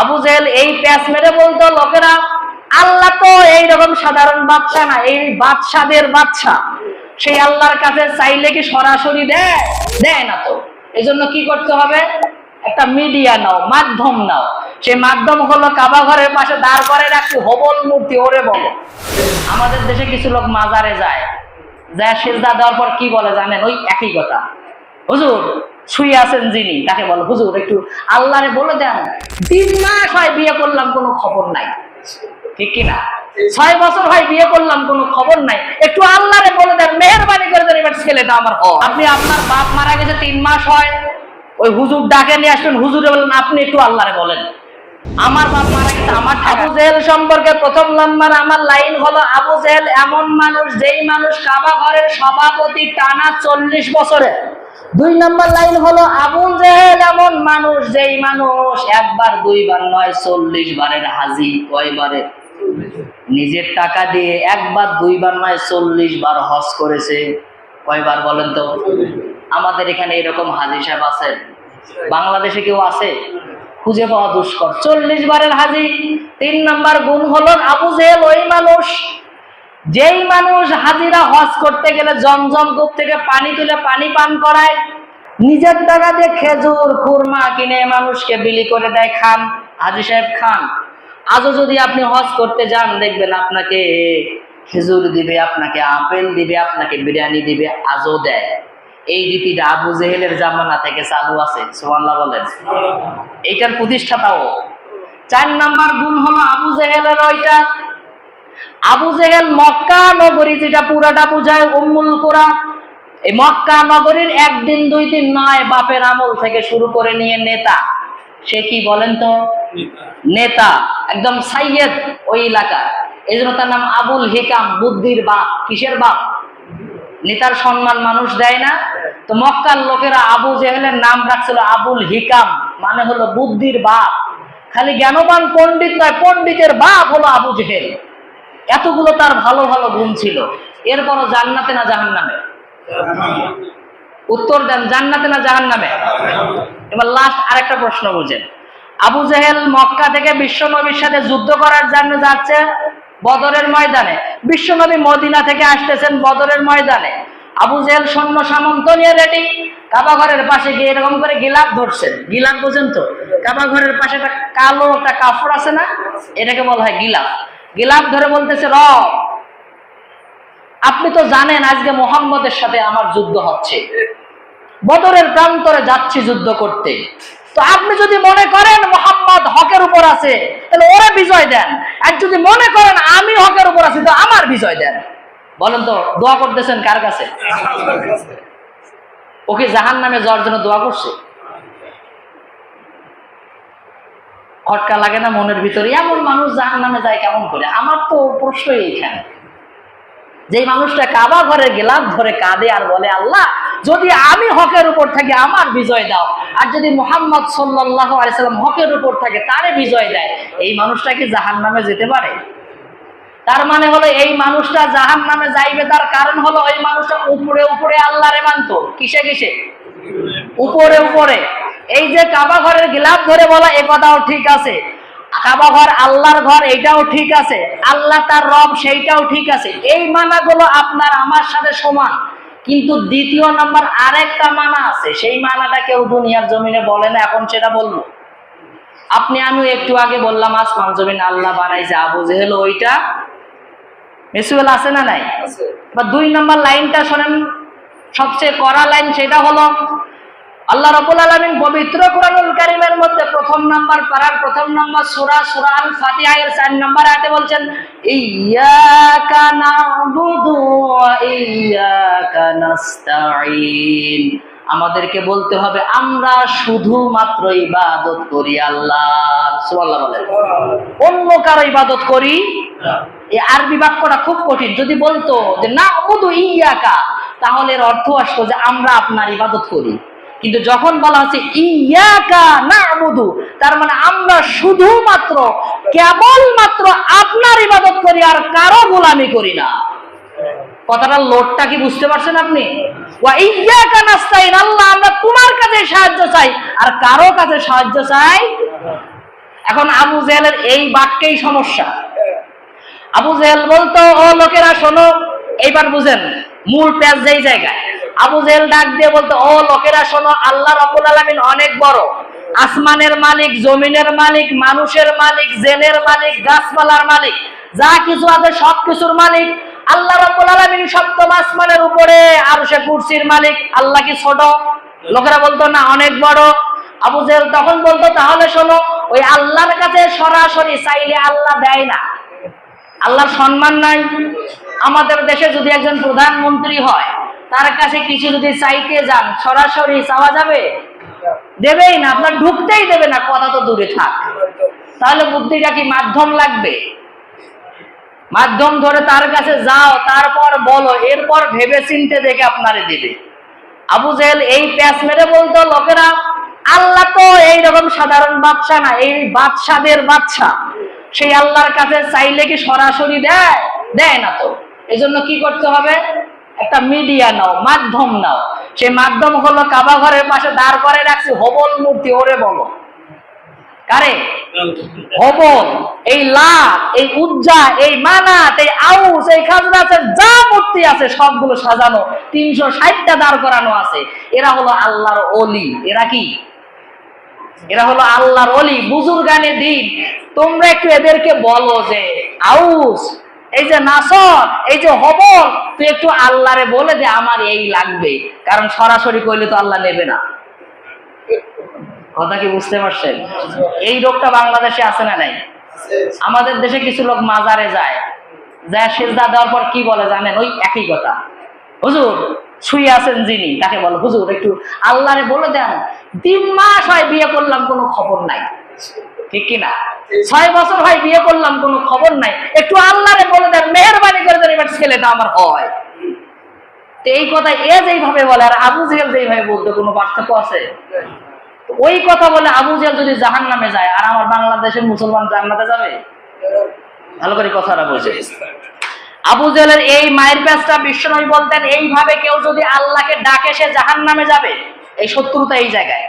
আবু জেহেল এই প্যাচ মেরে বলতো, লোকেরা, আল্লাহ তো এইরকম সাধারণ বাচ্চা না, এই বাদশাদের বাচ্চা সেই আল্লাহর কাছে চাইলে কি সরাসরি দেয়? দেয় না তো। এই জন্য কি করতে হবে? একটা মিডিয়া নাও, মাধ্যম নাও। সেই মাধ্যম হলো কাবা ঘরের পাশে দাঁড় করে রাখছি হবল মূর্তি, ওরে বলো। আমাদের দেশে কিছু লোক মাজারে যায়। যা সেজদা দেওয়ার পর কি বলে জানেন? ওই একই কথা। হুজুর, শুয়ে আছেন যিনি, তাকে বলো, হুজুর, একটু আল্লাহরে বলে দেন। তিন মাস হয় বিয়ে করলাম, কোনো খবর নাই। ঠিক কিনা? ছয় বছর হয় বিয়ে করলাম, কোনো খবর নাই। একটু আল্লাহরে বলে দেন, মেহরবানি করে দেন, এবার ছেলেটা আমার হোক আপনি আপনার বাপ মারা গেছে, তিন মাস হয়। ওই হুজুর ডাকে নিয়ে আসবেন, হুজুরে বলেন, আপনি একটু আল্লাহরে বলেন। আমার বাপ মারা গেছে, আমার আবু জেহেল সম্পর্কে প্রথম নাম্বার আমার লাইন হলো, আবু জেহেল এমন মানুষ, যেই মানুষ কাবা ঘরের সভাপতি টানা চল্লিশ বছরে। দুই নম্বর লাইন হলো আবু জেহেল এমন মানুষ যেই মানুষ একবার, দুইবার নয়, চল্লিশ বারের হাজি কয়বারে নিজের টাকা দিয়ে একবার, দুইবার নয়, চল্লিশ বার হজ করেছে। কয়বার বলেন তো? আমাদের এখানে এরকম হাজি সাহেব আছে? বাংলাদেশে কেউ আছে? খুঁজে পাওয়া দুষ্কর। চল্লিশ বারের হাজি। তিন নাম্বার গুণ হলো, আবু জেহেল ওই মানুষ যেই মানুষ হাজিরা হজ করতে গেলে জমজম কূপ থেকে পানি তুলে পানি পান করায়, নিজের টাকা দিয়ে খেজুর, খুরমা কিনে মানুষকে বিলি করে দেয় খান, হাজি সাহেব খান। আজও যদি আপনি হজ করতে যান, দেখবেন আপনাকে খেজুর দিবে, আপনাকে আপেল দিবে, আপনাকে বিরিয়ানি দিবে, আজও দেয়। এই রীতিটা আবু জেহেলের জামানা থেকে চালু আছে সোমাল্লাহ বলেন। এইটার প্রতিষ্ঠাতাও। চার নাম্বার গুণ হলো আবু জেহেলের ওইটা আবু জেহেল মক্কা নগরী যেটা পুরাটা বুঝায় উম্মুল কোরআন এই মক্কা নগরীর একদিন দুই দিন নয় বাপের আমল থেকে শুরু করে নিয়ে নেতা। সে কি বলেন তো? নেতা। একদম সাইয়েদ ওই এলাকার। এই জন্য তার নাম আবুল হিকাম বুদ্ধির বাপ। কিসের বাপ? নেতার সম্মান মানুষ দেয় না। তো মক্কার লোকেরা আবু জেহেলের নাম রাখছিল আবুল হিকাম মানে হলো বুদ্ধির বাপ। খালি জ্ঞানবান পণ্ডিত নয় পণ্ডিতের বাপ হলো আবু জেহেল। এতগুলো তার ভালো ভালো গুণ ছিল। এরপরও জান্নাতে না জাহান নামে উত্তর দেন, জান্নাতে না জাহান নামে এবার লাস্ট আরেকটা প্রশ্ন বুঝেন। আবু জেহেল মক্কা থেকে বিশ্ব নবীর সাথে যুদ্ধ করার জন্য যাচ্ছে বদরের ময়দানে। বিশ্বনবী মদিনা থেকে আসতেছেন বদরের ময়দানে। আবু জেহেল সৈন্য সামন্ত নিয়ে রেডি কাবা ঘরের পাশে গিয়ে এরকম করে গিলাপ ধরছেন। গিলাপ বোঝেন তো? কাবা ঘরের পাশে একটা কালো একটা কাপড় আছে না? এটাকে বলা হয় গিলাপ। গিলাপ ধরে বলতেছে র আপনি তো জানেন আজকে মোহাম্মদের সাথে আমার যুদ্ধ হচ্ছে। বদরের প্রান্তরে যাচ্ছি যুদ্ধ করতে। তো আপনি যদি মনে করেন মোহাম্মদ হকের উপর আছে, তাহলে ওরা বিজয় দেন। আর যদি মনে করেন আমি হকের উপর আছি, তো আমার বিজয় দেন। বলেন তো, দোয়া করতেছেন কার কাছে? ওকে জাহান নামে যাওয়ার জন্য দোয়া করছে? খটকা লাগে না মনের ভিতরে। এমন মানুষ জাহান নামে যায় কেমন করে? আমার তো প্রশ্ন এইখানে। যে মানুষটা কাবা ঘরে গেলাম ধরে কাঁদে আর বলে, আল্লাহ, যদি আমি হকের উপর থাকি, আমার বিজয় দাও। আর যদি মোহাম্মদ সাল্লাহ আলাইসাল্লাম হকের উপর থাকে, তারে বিজয় দেয়। এই মানুষটা কি জাহান নামে যেতে পারে? তার মানে হলো, এই মানুষটা জাহান নামে যাইবে, তার কারণ হলো ওই মানুষটা উপরে উপরে আল্লাহরে মানত। কিসে কিসে? উপরে উপরে। এই যে কাবা ঘরের গিলাপ ধরে বলা এ কথাও ঠিক আছে। কাবা ঘর আল্লাহর ঘর এইটাও ঠিক আছে। আল্লাহ তার রব সেইটাও ঠিক আছে। এই মানাগুলো আপনার আমার সাথে সমান। কিন্তু দ্বিতীয় নাম্বার আরেকটা মানা আছে। সেই মানাটা কেউ দুনিয়ার জমিনে বলে না এখন সেটা বলব। আপনি আমি একটু আগে বললাম আসমান জমিন আল্লাহ বানাইছে আবু জেহেল ওইটা। মেসুয়েল আছে না নাই? বা দুই নম্বর লাইনটা শোনেন। সবচেয়ে কড়া লাইন সেটা হলো আল্লাহ রাব্বুল আলামিন পবিত্র কোরআনুল কারীমের মধ্যে প্রথম নাম্বার পারার প্রথম নাম্বার সূরা সূরা আল ফাতিহা এর 4 নাম্বার আয়াতে বলছেন, ইয়্যাকা না'বুদু নাস্তাঈন। আমাদেরকে বলতে হবে, আমরা শুধুমাত্র ইবাদত করি আল্লাহ। অন্য কারও ইবাদত করি? এই আরবি বাক্যটা খুব কঠিন। যদি বলতো যে না বুধু ইয়াকা তাহলে এর অর্থ আসতো যে, আমরা আপনার ইবাদত করি। কিন্তু যখন বলা হচ্ছে ইয়াকা না বুধু তার মানে আমরা শুধুমাত্র, কেবলমাত্র আপনার ইবাদত করি আর কারও গোলামি করি না। কথাটার লোডটা কি বুঝতে পারছেন আপনি? আল্লাহ, আমরা তোমার কাছে সাহায্য চাই, আর কারও কাছে সাহায্য চাই এখন আবু জেহেলের এই বাক্যেই সমস্যা। আবু জেহেল বলতো, ও লোকেরা, শোনো, এইবার বুঝেন, মূল প্যাচ যেই জায়গায় আবু জেল ডাক দিয়ে বলতো, ও লোকেরা, শোনো, আল্লাহ রাব্বুল আলামিন অনেক বড়। আসমানের মালিক, জমিনের মালিক, মানুষের মালিক জেনের মালিক, গাছপালার মালিক, যা কিছু আছে সব কিছুর মালিক। আল্লাহ রাব্বুল আলামিন সপ্তম আসমানের উপরে, আর সে কুরসির মালিক। আল্লাহ কি ছোট? লোকেরা বলতো, না, অনেক বড়। আবু জেল তখন বলতো, তাহলে শোনো, ওই আল্লাহর কাছে সরাসরি চাইলে আল্লাহ দেয় না। আল্লাহর সম্মান নাই। আমাদের দেশে যদি একজন প্রধানমন্ত্রী হয় তার কাছে কিছু যদি চাইতে যান, সরাসরি চাওয়া যাবে? দেবেই না, আপনার ঢুকতেই দেবে না, কথা তো দূরে থাক। তাহলে বুদ্ধিটা কি মাধ্যম লাগবে? মাধ্যম ধরে তার কাছে যাও, তারপর বলো, এরপর ভেবে চিনতে দেখে আপনারে দিবে। আবু জেহেল এই প্যাচ মেরে বলতো, লোকেরা, আল্লাহ তো এইরকম সাধারণ বাদশা না, এই বাদশাদের বাদশা। সেই আল্লাহর কাছে চাইলে কি সরাসরি দেয়? দেয় না তো। এই জন্য কি করতে হবে? একটা মিডিয়া নাও, মাধ্যম নাও। সেই মাধ্যম হলো কাবা ঘরের পাশে দাঁড় করে রাখছি, হবল মূর্তি, ওরে বলো। কারে? হবল। এই লাভ এই উজ্জা, এই মানাত, এই আউস, এই যা মূর্তি আছে, সবগুলো সাজানো, তিনশো ষাটটা দাঁড় করানো আছে। এরা হলো আল্লাহর অলি এরা কি? এরা হলো আল্লাহর অলি বুজুর্গানে দিন। তোমরা একটু এদেরকে বলো যে, আউস এই যে নাসর, এই যে হবল, তুই একটু আল্লাহরে বলে দে আমার এই লাগবে। কারণ সরাসরি কইলে তো আল্লাহ নেবে না। কথা কি বুঝতে পারছেন? এই রোগটা বাংলাদেশে আছে না নাই? আমাদের দেশে কিছু লোক মাজারে যায়। যায় সেজদা দেওয়ার পর কি বলে জানেন? ওই একই কথা। হুজুর, শুয়ে আছেন যিনি, তাকে বলো, হুজুর, একটু আল্লাহরে বলে দেন। তিন মাস হয় বিয়ে করলাম, কোনো খবর নাই। ঠিক কিনা? ছয় বছর হয় বিয়ে করলাম, কোনো খবর নাই। একটু আল্লাহরে বলে দেন, মেহরবানি করে দেন এবার ছেলেটা আমার হয়। এই কথা এ যেইভাবে বলে আর আবু জেহেল যেইভাবে বলতে, কোনো পার্থক্য আছে? ওই কথা বলে আবু জেহেল যদি জাহান নামে যায়, আর আমার বাংলাদেশের মুসলমান জান্নাতে যাবে? ভালো করে কথাটা বলছে। আবু জেলের এই মায়ের প্যাচটা বিশ্বনবী বলতেন, এইভাবে কেউ যদি আল্লাহকে ডাকে, সে জাহান নামে যাবে। এই শত্রুতা এই জায়গায়।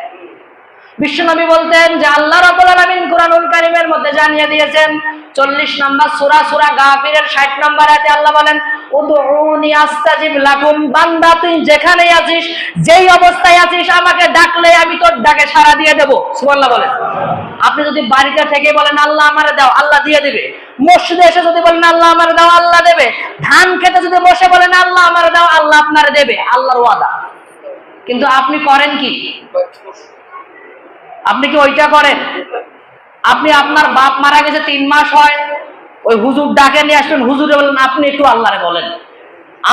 বিশ্বনবী বলতেন যে আল্লাহ রাব্বুল আলামিন কোরআনুল কারীমের মধ্যে জানিয়ে দিয়েছেন 40 নম্বর সূরা সূরা গাফিরের 60 নম্বর আয়াতে আল্লাহ বলেন বান্দা তুই যেখানেই আছিস, যেই অবস্থায় আছিস, আমাকে ডাকলে আমি তোর ডাকে সাড়া দিয়ে দেব। সুবহানাল্লাহ বলেন। আপনি যদি বাড়িতে থেকে বলেন, আল্লাহ আমারে দাও, আল্লাহ দিয়ে দিবে। মসজিদে এসে যদি বলেন, আল্লাহ আমারে দাও, আল্লাহ দেবে। ধান খেতে যদি বসে বলেন, আল্লাহ আমারে দাও, আল্লাহ আপনারে দেবে। আল্লাহর ওয়াদা। কিন্তু আপনি করেন কি? আপনি কি ওইটা করেন? আপনি আপনার বাপ মারা গেছে তিন মাস হয়, ওই হুজুর ডাকে নিয়ে আসবেন হুজুরে বলেন আপনি একটু আল্লাহরে বলেন।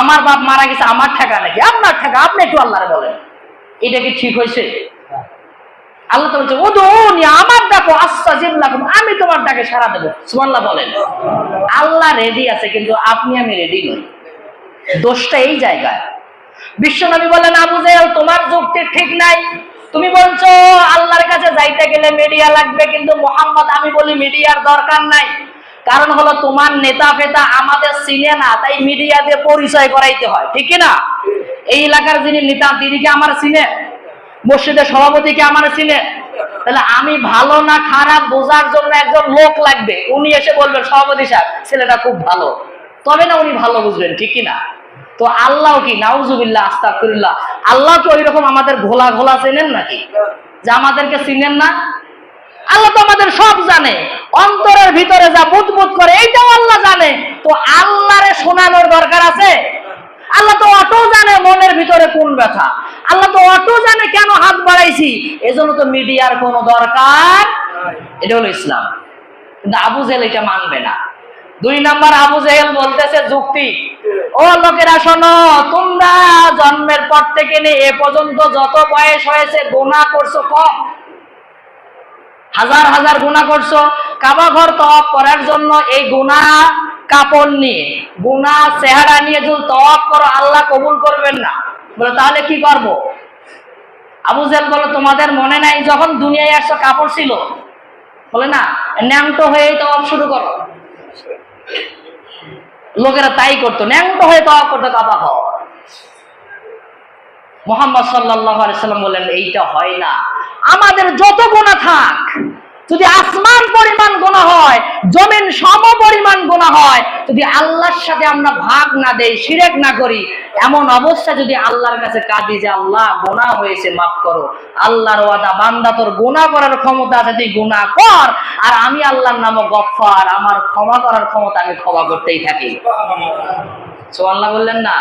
আমার বাপ মারা গেছে, আমার ঠেকা নাকি? আপনার ঠেকা, আপনি একটু আল্লাহরে বলেন। এটা কি ঠিক হয়েছে? আল্লাহ তো বলছে ও তো আমার ডাকো, আস্তা জিল্লাকুম আমি তোমার ডাকে সারা দেবো। সুমাল্লাহ বলেন। আল্লাহ রেডি আছে, কিন্তু আপনি আমি রেডি নই। দোষটা এই জায়গায়। বিশ্বনবী বলেন আবু জাহেল, তোমার যুক্তি ঠিক নাই। তুমি বলছো, আল্লাহর কাছে যাইতে গেলে মিডিয়া লাগবে, কিন্তু মোহাম্মদ, আমি বলি মিডিয়ার দরকার নাই। কারণ হলো তোমার নেতা ফেতা আমাদের চিনে না, তাই মিডিয়া দিয়ে পরিচয় করাইতে হয়, ঠিক না এই এলাকার যিনি নেতা, তিনি কি আমার চিনে? মসজিদের সভাপতি কি আমার চিনে? তাহলে আমি ভালো না খারাপ বোঝার জন্য একজন লোক লাগবে, উনি এসে বলবেন, সভাপতি সাহেব, ছেলেটা খুব ভালো। তবে না উনি ভালো বুঝবেন, ঠিক না তো আল্লাহ কি? নাউজুবিল্লাহ, আস্তাগফিরুল্লাহ। আল্লাহ কি ওইরকম আমাদের ঘোলা ঘোলা চেনেন নাকি? যে আমাদেরকে চিনেন না? আল্লাহ তো আমাদের সব জানে। অন্তরের ভিতরে যা বুদবুদ করে, এইটাও আল্লাহ জানে। তো আল্লাহরে শোনানোর দরকার আছে? আল্লাহ তো অটো জানে মনের ভিতরে কোন ব্যথা। আল্লাহ তো অটো জানে কেন হাত বাড়াইছি। এজন্য তো মিডিয়ার কোনো দরকার এটা হলো ইসলাম। কিন্তু আবু জেহেল এটা মানবে না। দুই নাম্বার আবু জেহেল বলতেছে যুক্তি। ও লোকেরা শোনো, তোমরা জন্মের পর থেকে নিয়ে এ পর্যন্ত যত বয়স হয়েছে গোনা করছ কম। হাজার হাজার গুণা করছ। কাবা ঘর তওয়াফ করার জন্য এই গুণা কাপড় নিয়ে গুণা চেহারা নিয়ে যদি তওয়াফ করো, আল্লাহ কবুল করবেন না। বলে, তাহলে কি করব? আবু জেল বলে, তোমাদের মনে নাই যখন দুনিয়ায় আসছো কাপড় ছিল? বলে না ন্যাংটো হয়ে তওয়াফ শুরু করো। লোকেরা তাই করতো, ন্যাংটো হয়ে তওয়াফ করতো কাবা ঘর মোহাম্মদ সাল্লাহ সাল্লাম বললেন, এইটা হয় না। আমাদের যত গোনা থাক, যদি আসমান পরিমাণ গোনা হয়, জমিন সম পরিমাণ গোনা হয় যদি আল্লাহর সাথে আমরা ভাগ না দেই সিরেক না করি, এমন অবস্থা যদি আল্লাহর কাছে কাঁদি যে আল্লাহ গোনা হয়েছে, মাফ করো। আল্লাহর ওয়াদা, বান্দা তোর গোনা করার ক্ষমতা আছে, তুই গোনা কর। আর আমি আল্লাহর নাম গফফার, আমার ক্ষমা করার ক্ষমতা আমি ক্ষমা করতেই থাকি। সো আল্লাহ বললেন না?